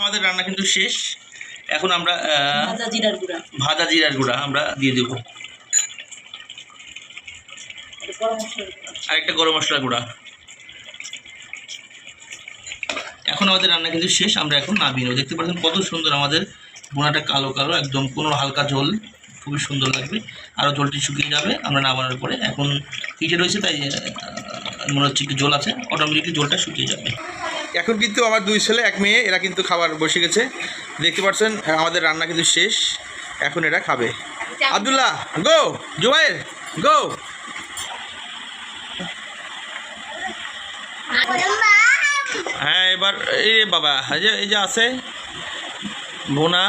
আমাদের রান্না কিন্তু শেষ। এখন আমরা ভাজা জিরার গুঁড়া। ভাজা জিরার গুঁড়া আমরা দিয়ে দেবো। আরেকটা গরম মশলার গুঁড়া। এখন আমাদের রান্না কিন্তু শেষ আমরা এখন নামিয়ে নেব। দেখতে পাচ্ছেন কত সুন্দর আমাদের বোনাটা কালো কালো একদম কোনো হালকা ঝোল খুবই সুন্দর লাগবে। আরও ঝোলটি শুকিয়ে যাবে আমরা নামানোর পরে। এখন হিটে রয়েছে তাই মনে হচ্ছে একটু জল আছে অটোমেটিকলি জলটা শুকিয়ে যাবে। এখন কিন্তু আমার দুই ছেলে, এক মেয়ে, এরা কিন্তু খাবার বসে গেছে। দেখতে পাচ্ছেন, আমাদের রান্না কিন্তু শেষ। এখন এরা খাবে। আব্দুল্লাহ, গো, জুবাইর, গো। হ্যাঁ এবার এই বাবা, এই যে এই যে আছে বোনা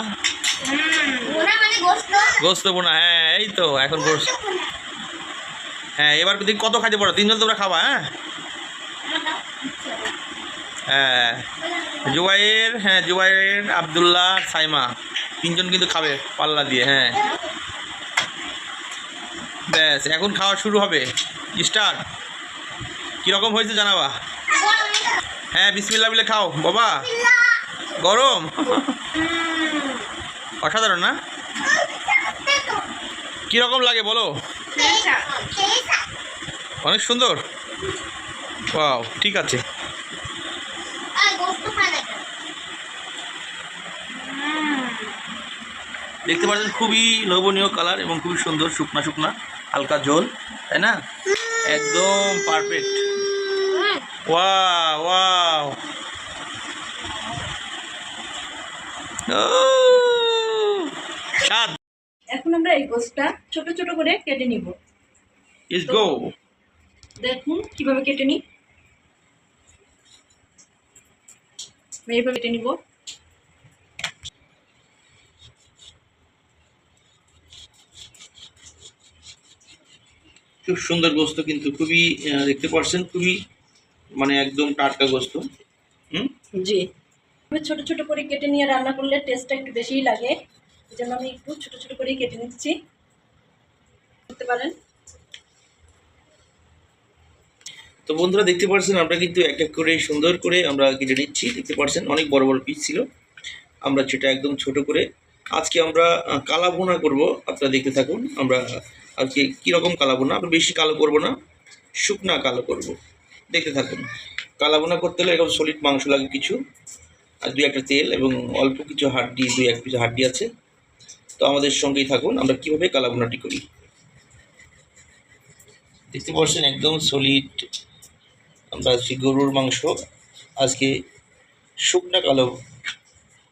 গোস্ত বোনা হ্যাঁ এই তো, এখন গোস্ত। হ্যাঁ এবার কত খাইতে পারো? তিনজন তোমরা খাবা হ্যাঁ? হ্যাঁ। জুবাইর হ্যাঁ জুবাইর আবদুল্লাহ সাইমা। তিনজন কিন্তু খাবে পাল্লা দিয়ে হ্যাঁ। ব্যাস এখন খাওয়া শুরু হবে। স্টার্ট। কীরকম হয়েছে জানাবা? হ্যাঁ বিসমিল্লা বলে খাও। বাবা গরম। অসাধারণ না? কীরকম লাগে বলো? অনেক সুন্দর। ওয়াও ঠিক আছে। দেখতে পাচ্ছেন খুবই লোভনীয় কালার এবং খুবই সুন্দর শুকনা শুকনা হালকা জল তাই না? একদম পারফেক্ট ওয়াও ওয়াও ও, এখন আমরা এই গোসটা ছোট ছোট করে কেটে নিব। ইস গো দেখুন কীভাবে কেটে নিই। আমি এইভাবে কেটে নিব। খুব সুন্দর গোস্ত কিন্তু খুবই দেখতে পাচ্ছেন খুবই মানে একদম টাটকা গোস্ত হুম? জি। ছোট ছোট করে কেটে নিয়ে রান্না করলে টেস্টটা একটু বেশিই লাগে। এই জন্য আমি একটু ছোট ছোট করেই কেটে নিচ্ছি। করতে পারেন। তো বন্ধুরা দেখতে পাচ্ছেন আমরা কিন্তু এক এক করে সুন্দর করে আমরা কেটে নিচ্ছি। দেখতে পাচ্ছেন অনেক বড় বড় পিস ছিল। আমরা সেটা একদম ছোট করে আজকে আমরা কালা ভুনা করব। আপনারা দেখতে থাকুন আমরা আজকে কীরকম কালা ভুনা আমরা বেশি কালো করব না, শুকনা কালো করব। দেখতে থাকুন। কালা ভুনা করতে হলে এরকম সলিড মাংস লাগে কিছু, আর দুই একটা তেল এবং অল্প কিছু হাড্ডি, দুই এক পিস হাড্ডি আছে। তো আমাদের সঙ্গেই থাকুন, আমরা কীভাবে কালাবোনাটি করি? দেখতে পাচ্ছেন একদম সলিড আমরা আজকে গরুর মাংস। আজকে শুকনা কালো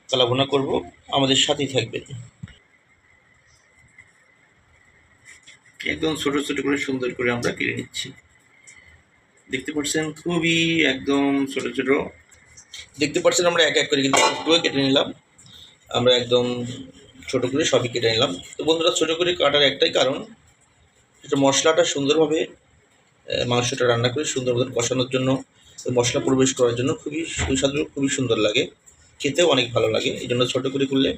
কালাবোনা করব। আমাদের সাথেই থাকবেন। একদম ছোট ছোট করে সুন্দর করে আমরা কেটে নিচ্ছি। দেখতে পাচ্ছেন খুবই একদম ছোট ছোট। দেখতে পাচ্ছেন আমরা এক এক করে কিন্তু কেটে নিলাম। আমরা একদম ছোট করে সবই কেটে নিলাম। তো বন্ধুরা, ছোট করে কাটার একটাই কারণ এটা মশলাটা সুন্দরভাবে মাংসটা রান্না করে সুন্দর মতন কষানোর জন্য, মশলা প্রবেশ করার জন্য খুবই সুস্বাদু, খুবই সুন্দর লাগে। খেতেও অনেক ভালো লাগে। এই জন্য ছোটো করে করলে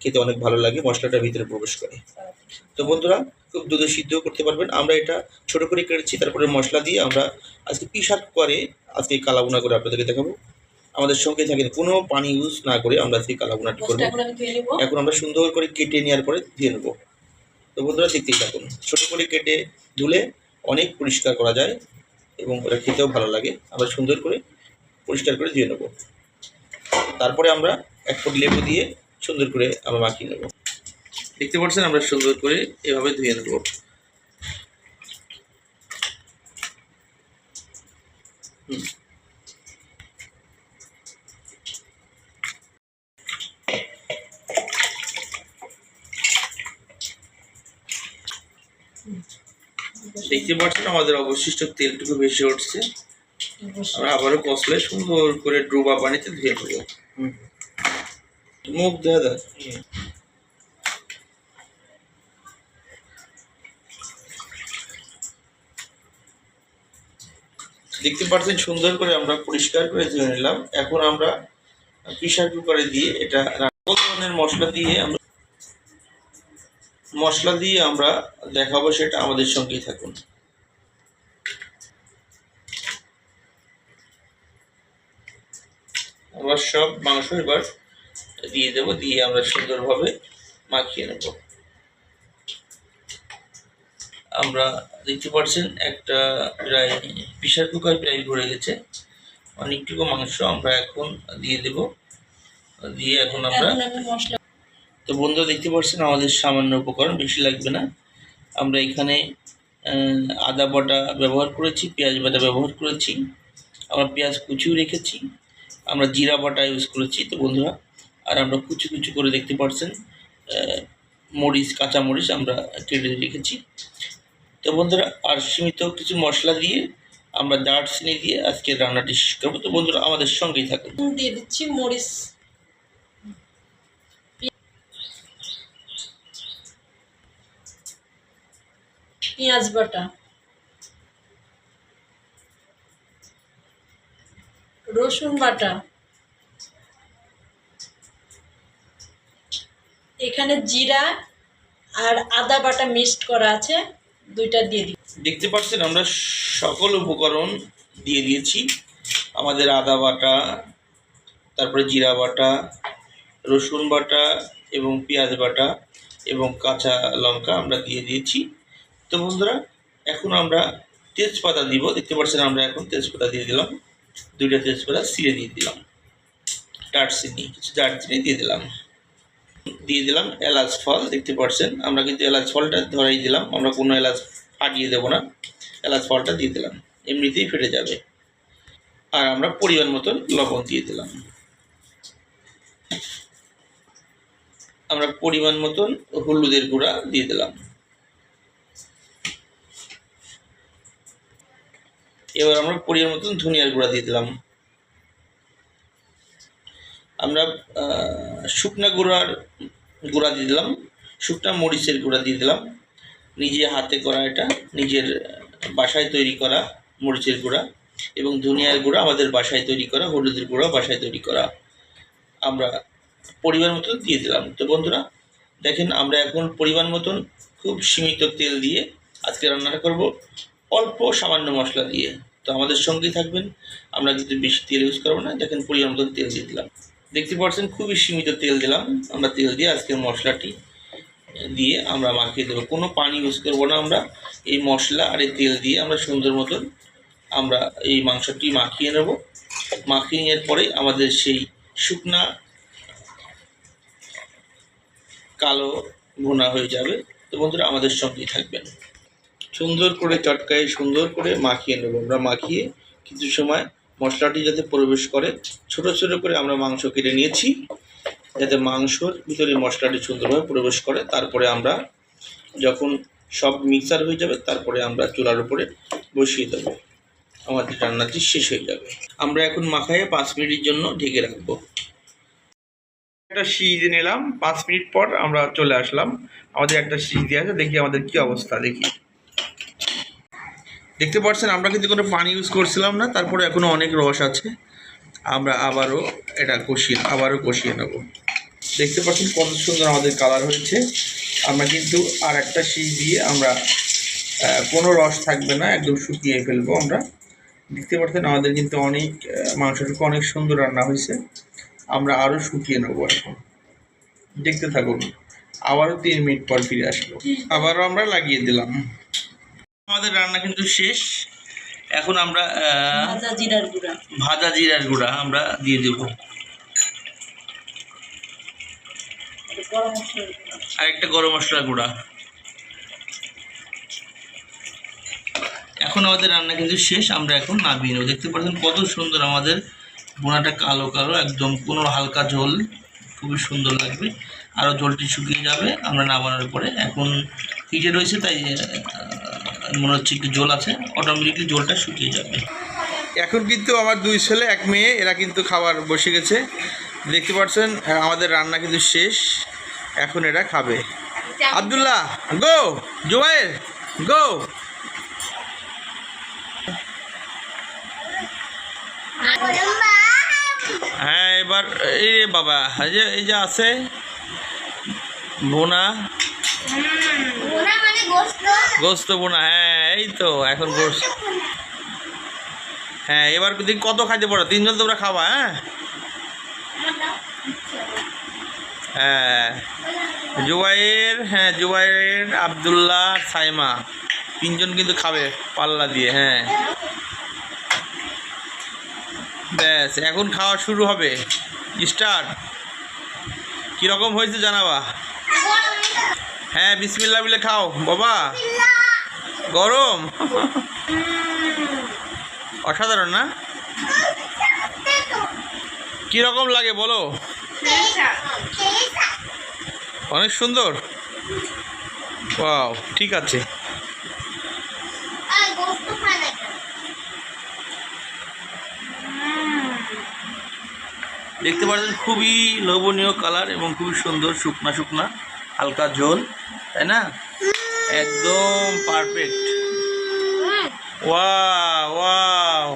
খেতে অনেক ভালো লাগে, মশলাটা ভিতরে প্রবেশ করে। তো বন্ধুরা খুব দুধে সিদ্ধ করতে পারবেন। আমরা এটা ছোট করে কেটেছি তারপরে মশলা দিয়ে আমরা আজকে পিসার করে আজকে কালাবুনা করে আপনাদেরকে দেখাবো। আমাদের সঙ্গে থাকেন কোনো পানি ইউজ না করে আমরা আজকে কালাবুনাটি করব। এখন আমরা সুন্দর করে কেটে নেওয়ার পরে ধুয়ে নেব। তো বন্ধুরা দেখতেই থাকুন ছোটো করে কেটে ধুলে অনেক পরিষ্কার করা যায় এবং ওটা খেতেও ভালো লাগে। আমরা সুন্দর করে পরিষ্কার করে ধুয়ে নেব। তারপরে আমরা এক ফুট লেবু দিয়ে সুন্দর করে আমরা মাখিয়ে নেব। দেখতে পাচ্ছেন আমরা সুন্দর করে এভাবে ধুয়ে নেব। দেখতে পাচ্ছেন আমাদের অবশিষ্ট তেলটুকু বেশি উঠছে। আমরা আবারও কষলে সুন্দর করে ডুবা পানিতে ধুয়ে নেব। মুখ দেওয়া দেয় দেখতে পাচ্ছেন সুন্দর করে আমরা পরিষ্কার করে ধুয়ে নিলাম। এখন আমরা প্রেশার কুকারে দিয়ে এটা ধরনের মশলা দিয়ে আমরা মশলা দিয়ে আমরা দেখাবো সেটা আমাদের সঙ্গেই থাকুন। আমরা সব মাংস এবার দিয়ে দেবো, দিয়ে আমরা সুন্দরভাবে মাখিয়ে নেব। আমরা দেখতে পাচ্ছেন একটা প্রায় প্রেশার কুকার প্রায় ভরে গেছে। অনেকটুকু মাংস আমরা এখন দিয়ে দেব। দিয়ে এখন আমরা তো বন্ধুরা দেখতে পাচ্ছেন আমাদের সামান্য উপকরণ বেশি লাগবে না। আমরা এখানে আদা বাটা ব্যবহার করেছি পেঁয়াজ বাটা ব্যবহার করেছি। আমরা পেঁয়াজ কুচিও রেখেছি। আমরা জিরা বাটা ইউজ করেছি তো বন্ধুরা। আর আমরা কুচি কুচি করে দেখতে পাচ্ছেন মরিচ কাঁচা মরিচ আমরা কেটে রেখেছি। তো বন্ধুরা, আর সীমিত কিছু মশলা দিয়ে আমরা দারচিনি দিয়ে আজকে রান্নাটি শেষ করব। তো বন্ধুরা, আমাদের সঙ্গেই থাকুন। দিয়ে দিচ্ছি মরিচ। পেঁয়াজ বাটা। রসুন বাটা। এখানে জিরা আর আদা বাটা মিক্সড করা আছে। দুইটা দিয়ে দিই দেখতে পাচ্ছেন, আমরা সকল উপকরণ দিয়ে দিয়েছি। আমাদের আদা বাটা, তারপরে জিরা বাটা, রসুন বাটা এবং পেঁয়াজ বাটা এবং কাঁচা লঙ্কা আমরা দিয়ে দিয়েছি। তো বন্ধুরা, এখন আমরা তেজপাতা দিব। দেখতে পাচ্ছেন, আমরা এখন তেজপাতা দিয়ে দিলাম। দুইটা তেজপাতা সিরে দিয়ে দিলাম। দারচিনি, কিছু দারচিনি দিয়ে দিলাম। দিয়ে দিলাম এলাচ ফল, দেখতে পাচ্ছেন? আমরা কিন্তু এলাচ ফলটা ধরাই দিলাম, আমরা কোনো এলাচ ফাটিয়ে দেবো না। এলাচ ফলটা দিয়ে দিলাম, এমনিতেই ফেটে যাবে। আর আমরা পরিমাণ মতন লবণ দিয়ে দিলাম। আমরা পরিমাণ মতন হলুদের গুঁড়া দিয়ে দিলাম। এবার আমরা পরিমাণ মতন ধনিয়ার গুঁড়া দিয়ে দিলাম। আমরা শুকনা গুঁড়ার গুঁড়া দিয়ে দিলাম। শুকনা মরিচের গুঁড়া দিয়ে দিলাম। নিজে হাতে করা এটা, নিজের বাসায় তৈরি করা মরিচের গুঁড়া এবং ধনিয়ার গুঁড়া আমাদের বাসায় তৈরি করা, হলুদের গুঁড়া বাসায় তৈরি করা আমরা পরিমাণ মতন দিয়ে দিলাম। তো বন্ধুরা, দেখেন আমরা এখন পরিমাণ মতন খুব সীমিত তেল দিয়ে আজকে রান্নাটা করব। অল্প সামান্য মশলা দিয়ে। তো আমাদের সঙ্গেই থাকবেন। আমরা কিন্তু বেশি তেল ইউজ করব না। দেখেন পরিমাণ মতন তেল দিয়ে দিলাম। দেখতে পাচ্ছেন, খুবই সীমিত তেল দিলাম। আমরা তেল দিয়ে আজকের মশলাটি দিয়ে আমরা মাখিয়ে দেবো। কোনো পানি ইউজ করব না আমরা। এই মশলা আর এই তেল দিয়ে আমরা সুন্দর মতন আমরা এই মাংসটি মাখিয়ে নেব। মাখিয়ে নেওয়ার পরে আমাদের সেই শুকনা কালো ভুনা হয়ে যাবে। তো বন্ধুরা, আমাদের সঙ্গেই থাকবেন। সুন্দর করে চটকায় সুন্দর করে মাখিয়ে নেব। আমরা মাখিয়ে কিছু সময় মশলাটি যাতে প্রবেশ করে, ছোট ছোট করে আমরা মাংস কেটে নিয়েছি, যাতে মাংসর ভিতরে মশলাটি সুন্দরভাবে প্রবেশ করে। তারপরে আমরা যখন সব মিক্সার হয়ে যাবে, তারপরে আমরা চুলার উপরে বসিয়ে দেবো। আমাদের রান্নাটি শেষ হয়ে যাবে। আমরা এখন মাখায়ে পাঁচ মিনিটের জন্য ঢেকে রাখব। একটা সিজ নিলাম। পাঁচ মিনিট পর আমরা চলে আসলাম। আমাদের একটা সিজ দিয়ে আছে। দেখি আমাদের কি অবস্থা, দেখি। দেখতে পাচ্ছেন, আমরা কিন্তু কোনো পানি ইউজ করছিলাম না, তারপরে এখনও অনেক রস আছে। আমরা আবারও এটা কষিয়ে, আবারও কষিয়ে নেব। দেখতে পাচ্ছেন কত সুন্দর আমাদের কালার হয়েছে। আমরা কিন্তু আর একটা সিজ দিয়ে আমরা কোনো রস থাকবে না, একদম শুকিয়ে ফেলব আমরা। দেখতে পাচ্ছেন আমাদের কিন্তু অনেক মাংসটুকু অনেক সুন্দর রান্না হয়েছে। আমরা আরও শুকিয়ে নেব এখন। দেখতে থাকুন, আবারও তিন মিনিট পর ফিরে আসব। আবারও আমরা লাগিয়ে দিলাম। আমাদের রান্না কিন্তু শেষ। এখন আমরা ভাজা জিরার গুঁড়া। ভাজা জিরার গুঁড়া আমরা দিয়ে দেব। এটা গরম মশলার গুঁড়া। আর একটা গরম মশলার গুঁড়া এখন আমাদের রান্না কিন্তু শেষ আমরা এখন নামিয়ে নেব। দেখতে পাচ্ছেন কত সুন্দর আমাদের বোনাটা কালো কালো একদম কোনো হালকা ঝোল খুবই সুন্দর লাগবে। আরও ঝোলটি শুকিয়ে যাবে আমরা নামানোর পরে। এখন হিটে রয়েছে তাই মনে হচ্ছে একটু জল আছে অটোমেটিকলি জলটা শুকিয়ে যাবে। এখন কিন্তু আমার দুই ছেলে, এক মেয়ে, এরা কিন্তু খাবার বসে গেছে। দেখতে পাচ্ছেন, আমাদের রান্না কিন্তু শেষ। এখন এরা খাবে। আবদুল্লাহ, গো জুবাইর গো। হ্যাঁ এবার, এই বাবা, এই যে এই যে আছে, বোনা। গোস্ত বোনা হ্যাঁ এই তো, এখন গোস্ত হ্যাঁ এবার দেখি কত খাইতে পারো? তিনজন তোমরা খাবা হ্যাঁ? হ্যাঁ জুবাইর হ্যাঁ জুবাইর, আবদুল্লাহ, সাইমা, তিনজন কিন্তু খাবে পাল্লা দিয়ে হ্যাঁ। ব্যাস, এখন খাওয়া শুরু হবে। স্টার্ট। কীরকম হয়েছে জানাবা? হ্যাঁ বিসমিল্লা বলে খাও, বাবা। গরম। অসাধারণ না? কীরকম লাগে বলো? অনেক সুন্দর। ঠিক আছে? দেখতে পাচ্ছেন খুবই লোভনীয় কালার এবং খুবই সুন্দর শুকনা শুকনা হালকা ঝোল, তাই না? একদম পারফেক্ট। ওয়াও ওয়াও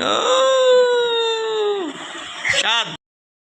ও স্বাদ